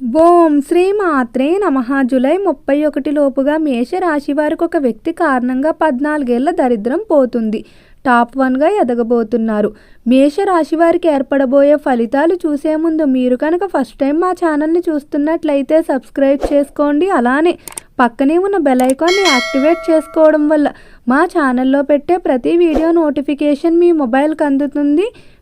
ఓం శ్రీ మాత్రే నమ. జులై ముప్పై ఒకటి లోపుగా మేషరాశి వారికి ఒక వ్యక్తి కారణంగా పద్నాలుగేళ్ళ దరిద్రం పోతుంది. టాప్ వన్గా ఎదగబోతున్నారు. మేషరాశి వారికి ఏర్పడబోయే ఫలితాలు చూసే ముందు మీరు కనుక ఫస్ట్ టైం మా ఛానల్ని చూస్తున్నట్లయితే సబ్స్క్రైబ్ చేసుకోండి. అలానే పక్కనే ఉన్న బెల్ ఐకాన్ని యాక్టివేట్ చేసుకోవడం వల్ల మా ఛానల్లో పెట్టే ప్రతి వీడియో నోటిఫికేషన్ మీ మొబైల్కి అందుతుంది.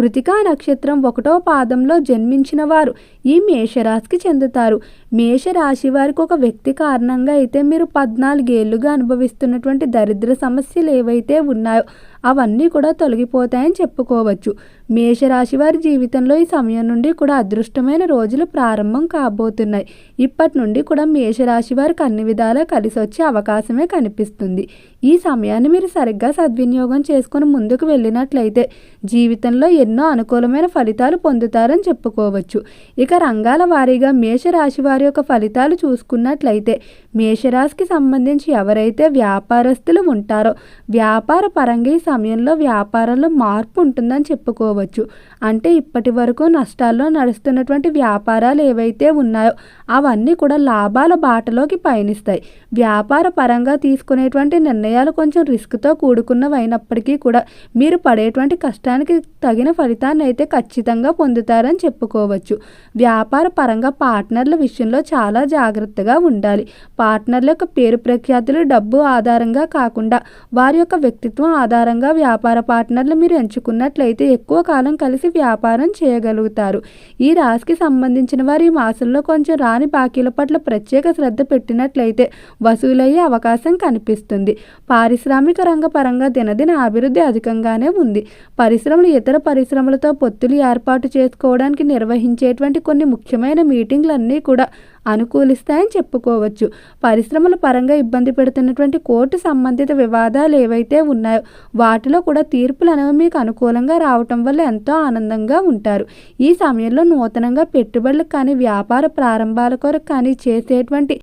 కృతికా నక్షత్రం ఒకటో పాదంలో జన్మించిన వారు ఈ మేషరాశికి చెందుతారు. మేషరాశి వారికి ఒక వ్యక్తి కారణంగా అయితే మీరు పద్నాలుగేళ్ళుగా అనుభవిస్తున్నటువంటి దరిద్ర సమస్యలు ఏవైతే ఉన్నాయో అవన్నీ కూడా తొలగిపోతాయని చెప్పుకోవచ్చు. మేషరాశి వారి జీవితంలో ఈ సమయం నుండి కూడా అదృష్టమైన రోజులు ప్రారంభం కాబోతున్నాయి. ఇప్పటి నుండి కూడా మేషరాశి వారికి అన్ని విధాలా కలిసి వచ్చే అవకాశమే కనిపిస్తుంది. ఈ సమయాన్ని మీరు సరిగ్గా సద్వినియోగం చేసుకుని ముందుకు వెళ్ళినట్లయితే జీవితంలో ఎన్నో అనుకూలమైన ఫలితాలు పొందుతారని చెప్పుకోవచ్చు. ఇక రంగాల వారీగా మేషరాశి వారి యొక్క ఫలితాలు చూసుకున్నట్లయితే మేషరాశికి సంబంధించి ఎవరైతే వ్యాపారస్తులు ఉంటారో వ్యాపార పరంగా సమయంలో వ్యాపారంలో మార్పు ఉంటుందని చెప్పుకోవచ్చు. అంటే ఇప్పటి వరకు నష్టాల్లో నడుస్తున్నటువంటి వ్యాపారాలు ఏవైతే ఉన్నాయో అవన్నీ కూడా లాభాల బాటలోకి పయనిస్తాయి. వ్యాపార పరంగా తీసుకునేటువంటి నిర్ణయాలు కొంచెం రిస్క్తో కూడుకున్నవి అయినప్పటికీ కూడా మీరు పడేటువంటి కష్టానికి తగిన ఫలితాన్ని అయితే ఖచ్చితంగా పొందుతారని చెప్పుకోవచ్చు. వ్యాపార పరంగా పార్ట్నర్ల విషయంలో చాలా జాగ్రత్తగా ఉండాలి. పార్ట్నర్ల యొక్క పేరు ప్రఖ్యాతులు డబ్బు ఆధారంగా కాకుండా వారి యొక్క వ్యక్తిత్వం ఆధారంగా వ్యాపార పార్ట్నర్లు మీరు ఎంచుకున్నట్లయితే ఎక్కువ కాలం కలిసి వ్యాపారం చేయగలుగుతారు. ఈ రాశికి సంబంధించిన వారి ఈ మాసంలో కొంచెం రాని బాకీల పట్ల ప్రత్యేక శ్రద్ధ పెట్టినట్లయితే వసూలయ్యే అవకాశం కనిపిస్తుంది. పారిశ్రామిక రంగ పరంగా దినదిన అభివృద్ధి అధికంగానే ఉంది. పరిశ్రమలు ఇతర పరిశ్రమలతో పొత్తులు ఏర్పాటు చేసుకోవడానికి నిర్వహించేటువంటి కొన్ని ముఖ్యమైన మీటింగ్లన్నీ కూడా అనుకూలిస్తాయని చెప్పుకోవచ్చు. పరిశ్రమల పరంగా ఇబ్బంది పెడుతున్నటువంటి కోర్టు సంబంధిత వివాదాలు ఏవైతే ఉన్నాయో వాటిలో కూడా తీర్పులు అనేవి మీకు అనుకూలంగా రావటం వల్ల ఎంతో ఆనందంగా ఉంటారు. ఈ సమయంలో నూతనంగా పెట్టుబడులకు కానీ వ్యాపార ప్రారంభాల కొరకు కానీ చేసేటువంటి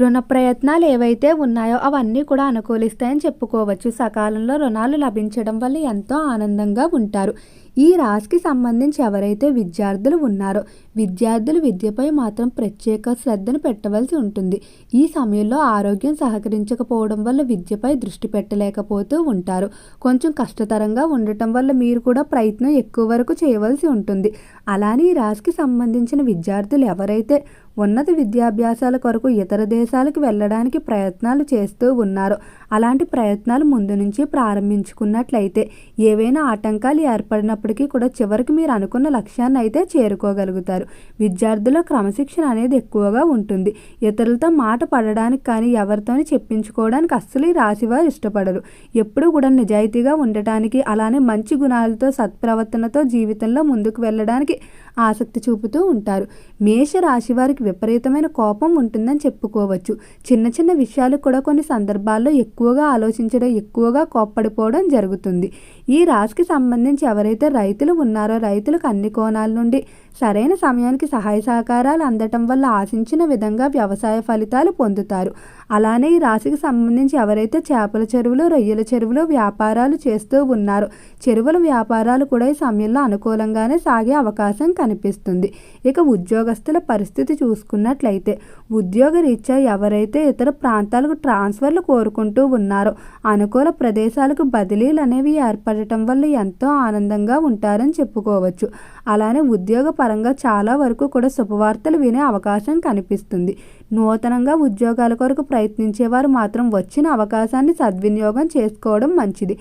రుణ ప్రయత్నాలు ఏవైతే ఉన్నాయో అవన్నీ కూడా అనుకూలిస్తాయని చెప్పుకోవచ్చు. సకాలంలో రుణాలు లభించడం వల్ల ఎంతో ఆనందంగా ఉంటారు. ఈ రాశికి సంబంధించి ఎవరైతే విద్యార్థులు ఉన్నారో విద్యార్థులు విద్యపై మాత్రం ప్రత్యేక శ్రద్ధను పెట్టవలసి ఉంటుంది. ఈ సమయంలో ఆరోగ్యం సహకరించకపోవడం వల్ల విద్యపై దృష్టి పెట్టలేకపోతూ ఉంటారు. కొంచెం కష్టతరంగా ఉండటం వల్ల మీరు కూడా ప్రయత్నం ఎక్కువ వరకు చేయవలసి ఉంటుంది. అలానే ఈ రాశికి సంబంధించిన విద్యార్థులు ఎవరైతే ఉన్నత విద్యాభ్యాసాల కొరకు ఇతర దేశాలకు వెళ్ళడానికి ప్రయత్నాలు చేస్తూ ఉన్నారు. అలాంటి ప్రయత్నాలు ముందు నుంచి ప్రారంభించుకున్నట్లయితే ఏవైనా ఆటంకాలు ఏర్పడినప్పటికీ కూడా చివరికి మీరు అనుకున్న లక్ష్యాన్ని అయితే చేరుకోగలుగుతారు. విద్యార్థుల క్రమశిక్షణ అనేది ఎక్కువగా ఉంటుంది. ఇతరులతో మాట పడడానికి కానీ ఎవరితోని చెప్పించుకోవడానికి అస్సలు ఈ రాశివారు ఇష్టపడరు. ఎప్పుడూ కూడా నిజాయితీగా ఉండటానికి అలానే మంచి గుణాలతో సత్ప్రవర్తనతో జీవితంలో ముందుకు వెళ్ళడానికి ఆసక్తి చూపుతూ ఉంటారు. మేష రాశి వారికి విపరీతమైన కోపం ఉంటుందని చెప్పుకోవచ్చు. చిన్న చిన్న విషయాలు కూడా కొన్ని సందర్భాల్లో ఎక్కువగా ఆలోచించడం ఎక్కువగా కోప్పడిపోవడం జరుగుతుంది. ఈ రాశికి సంబంధించి ఎవరైతే రైతులు ఉన్నారో రైతులకు అన్ని కోణాల నుండి సరైన సమయానికి సహాయ సహకారాలు అందటం వల్ల ఆశించిన విధంగా వ్యవసాయ ఫలితాలు పొందుతారు. అలానే ఈ రాశికి సంబంధించి ఎవరైతే చేపల చెరువులు రొయ్యల చెరువులు వ్యాపారాలు చేస్తూ ఉన్నారో చెరువుల వ్యాపారాలు కూడా ఈ సమయంలో అనుకూలంగానే సాగే అవకాశం కనిపిస్తుంది. ఇక ఉద్యోగస్తుల పరిస్థితి చూసుకున్నట్లయితే ఉద్యోగ రీత్యా ఎవరైతే ఇతర ప్రాంతాలకు ట్రాన్స్ఫర్లు కోరుకుంటూ ఉన్నారో అనుకూల ప్రదేశాలకు బదిలీలు అనేవి ఏర్పడటం వల్ల ఎంతో ఆనందంగా ఉంటారని చెప్పుకోవచ్చు. అలానే ఉద్యోగ పరంగా చాలా వరకు కూడా శుభవార్తలు వినే అవకాశం కనిపిస్తుంది. నూతనంగా ఉద్యోగాల కొరకు ప్రయత్నించేవారు మాత్రం వచ్చిన అవకాశాన్ని సద్వినియోగం చేసుకోవడం మంచిది.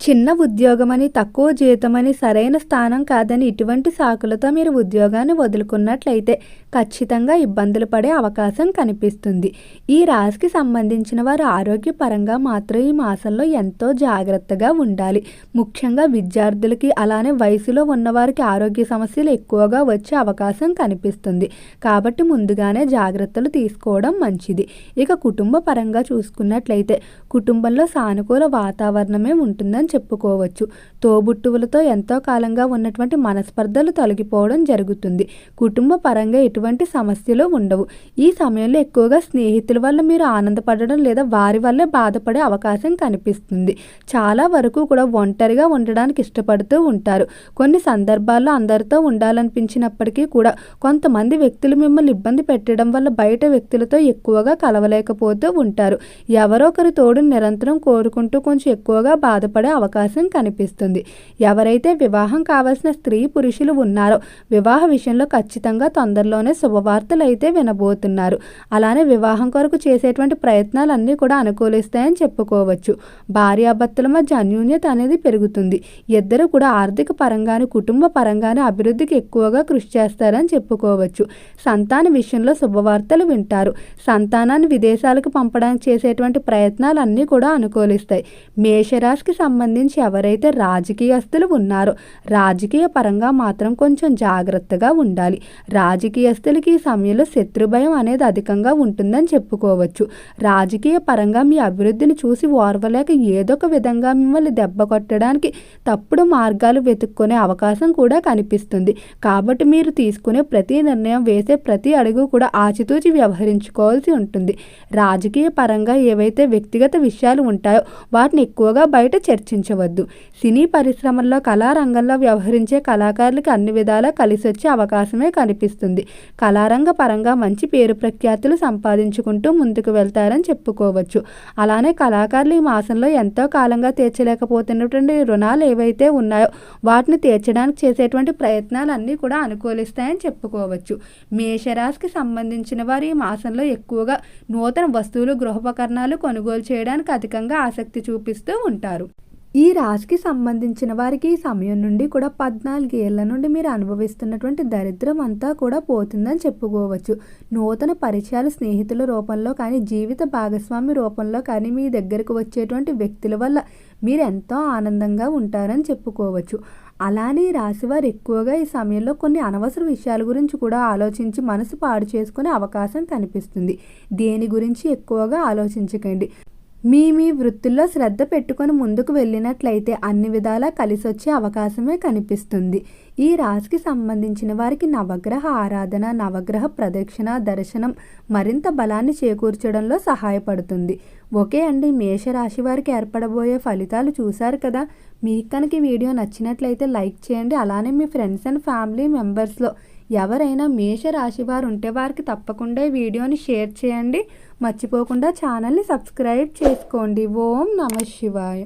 చిన్న ఉద్యోగమని తక్కువ జీతమని సరైన స్థానం కాదని ఇటువంటి సాకులతో మీరు ఉద్యోగాన్ని వదులుకున్నట్లయితే ఖచ్చితంగా ఇబ్బందులు పడే అవకాశం కనిపిస్తుంది. ఈ రాశికి సంబంధించిన వారు ఆరోగ్యపరంగా మాత్రం ఈ మాసంలో ఎంతో జాగ్రత్తగా ఉండాలి. ముఖ్యంగా విద్యార్థులకి అలానే వయసులో ఉన్నవారికి ఆరోగ్య సమస్యలు ఎక్కువగా వచ్చే అవకాశం కనిపిస్తుంది. కాబట్టి ముందుగానే జాగ్రత్తలు తీసుకోవడం మంచిది. ఇక కుటుంబ పరంగా చూసుకున్నట్లయితే కుటుంబంలో సానుకూల వాతావరణమే ఉంటుందని చెప్పుకోవచ్చు. తోబుట్టువులతో ఎంతో కాలంగా ఉన్నటువంటి మనస్పర్ధలు తొలగిపోవడం జరుగుతుంది. కుటుంబ పరంగా ఎటువంటి సమస్యలు ఉండవు. ఈ సమయంలో ఎక్కువగా స్నేహితుల వల్ల మీరు ఆనందపడడం లేదా వారి వల్లే బాధపడే అవకాశం కనిపిస్తుంది. చాలా వరకు కూడా ఒంటరిగా ఉండడానికి ఇష్టపడుతూ ఉంటారు. కొన్ని సందర్భాల్లో అందరితో ఉండాలనిపించినప్పటికీ కూడా కొంతమంది వ్యక్తులు మిమ్మల్ని ఇబ్బంది పెట్టడం వల్ల బయట వ్యక్తులతో ఎక్కువగా కలవలేకపోతూ ఉంటారు. ఎవరో ఒకరు తోడు నిరంతరం కోరుకుంటూ కొంచెం ఎక్కువగా బాధపడే అవకాశం కనిపిస్తుంది. ఎవరైతే వివాహం కావాల్సిన స్త్రీ పురుషులు ఉన్నారో వివాహ విషయంలో ఖచ్చితంగా తొందరలోనే శుభవార్తలు అయితే వినబోతున్నారు. అలానే వివాహం కొరకు చేసేటువంటి ప్రయత్నాలన్నీ కూడా అనుకూలిస్తాయని చెప్పుకోవచ్చు. భార్యాభర్తల మధ్య అన్యోన్యత అనేది పెరుగుతుంది. ఇద్దరు కూడా ఆర్థిక పరంగాను కుటుంబ పరంగాను అభివృద్ధికి ఎక్కువగా కృషి చేస్తారని చెప్పుకోవచ్చు. సంతాన విషయంలో శుభవార్తలు వింటారు. సంతానాన్ని విదేశాలకు పంపడానికి చేసేటువంటి ప్రయత్నాలు అన్నీ కూడా అనుకూలిస్తాయి. మేషరాశికి సంబంధించి ఎవరైతే రాజకీయస్తులు ఉన్నారో రాజకీయ పరంగా మాత్రం కొంచెం జాగ్రత్తగా ఉండాలి. రాజకీయస్తులకి ఈ సమయంలో శత్రుభయం అనేది అధికంగా ఉంటుందని చెప్పుకోవచ్చు. రాజకీయ పరంగా మీ అభివృద్ధిని చూసి ఓర్వలేక ఏదో ఒక విధంగా మిమ్మల్ని దెబ్బ కొట్టడానికి తప్పుడు మార్గాలు వెతుక్కునే అవకాశం కూడా కనిపిస్తుంది. కాబట్టి మీరు తీసుకునే ప్రతి నిర్ణయం వేసే ప్రతి అడుగు కూడా ఆచితూచి వ్యవహరించుకోవాల్సి ఉంటుంది. రాజకీయ పరంగా ఏవైతే వ్యక్తిగత విషయాలు ఉంటాయో వాటిని ఎక్కువగా బయట చర్చ చర్చించవద్దు సినీ పరిశ్రమల్లో కళారంగంలో వ్యవహరించే కళాకారులకు అన్ని విధాలా కలిసొచ్చే అవకాశమే కనిపిస్తుంది. కళారంగ పరంగా మంచి పేరు ప్రఖ్యాతులు సంపాదించుకుంటూ ముందుకు వెళ్తారని చెప్పుకోవచ్చు. అలానే కళాకారులు ఈ మాసంలో ఎంతో కాలంగా తీర్చలేకపోతున్నటువంటి రుణాలు ఏవైతే ఉన్నాయో వాటిని తీర్చడానికి చేసేటువంటి ప్రయత్నాలు అన్నీ కూడా అనుకూలిస్తాయని చెప్పుకోవచ్చు. మేషరాశికి సంబంధించిన వారు ఈ మాసంలో ఎక్కువగా నూతన వస్తువులు గృహోపకరణాలు కొనుగోలు చేయడానికి అధికంగా ఆసక్తి చూపిస్తూ ఉంటారు. ఈ రాశికి సంబంధించిన వారికి ఈ సమయం నుండి కూడా పద్నాలుగు ఏళ్ళ నుండి మీరు అనుభవిస్తున్నటువంటి దరిద్రం అంతా కూడా పోతుందని చెప్పుకోవచ్చు. నూతన పరిచయాలు స్నేహితుల రూపంలో కానీ జీవిత భాగస్వామి రూపంలో కానీ మీ దగ్గరకు వచ్చేటువంటి వ్యక్తుల వల్ల మీరు ఎంతో ఆనందంగా ఉంటారని చెప్పుకోవచ్చు. అలానే ఈ రాశివారు ఎక్కువగా ఈ సమయంలో కొన్ని అనవసర విషయాల గురించి కూడా ఆలోచించి మనసు పాడు చేసుకునే అవకాశం కనిపిస్తుంది. దేని గురించి ఎక్కువగా ఆలోచించకండి. మీ మీ వృత్తుల్లో శ్రద్ధ పెట్టుకొని ముందుకు వెళ్ళినట్లయితే అన్ని విధాలా కలిసి వచ్చే అవకాశమే కనిపిస్తుంది. ఈ రాశికి సంబంధించిన వారికి నవగ్రహ ఆరాధన నవగ్రహ ప్రదక్షిణ దర్శనం మరింత బలాన్ని చేకూర్చడంలో సహాయపడుతుంది. ఓకే అండి మేషరాశి వారికి ఏర్పడబోయే ఫలితాలు చూశారు కదా? మీకు కనుక వీడియో నచ్చినట్లయితే లైక్ చేయండి. అలానే మీ ఫ్రెండ్స్ అండ్ ఫ్యామిలీ మెంబర్స్లో ఎవరైనా మేషరాశి వారు ఉంటే వారికి తప్పకుండా వీడియోని షేర్ చేయండి. మర్చిపోకుండా ఛానల్ని సబ్స్క్రైబ్ చేసుకోండి. ఓం నమ శివాయ.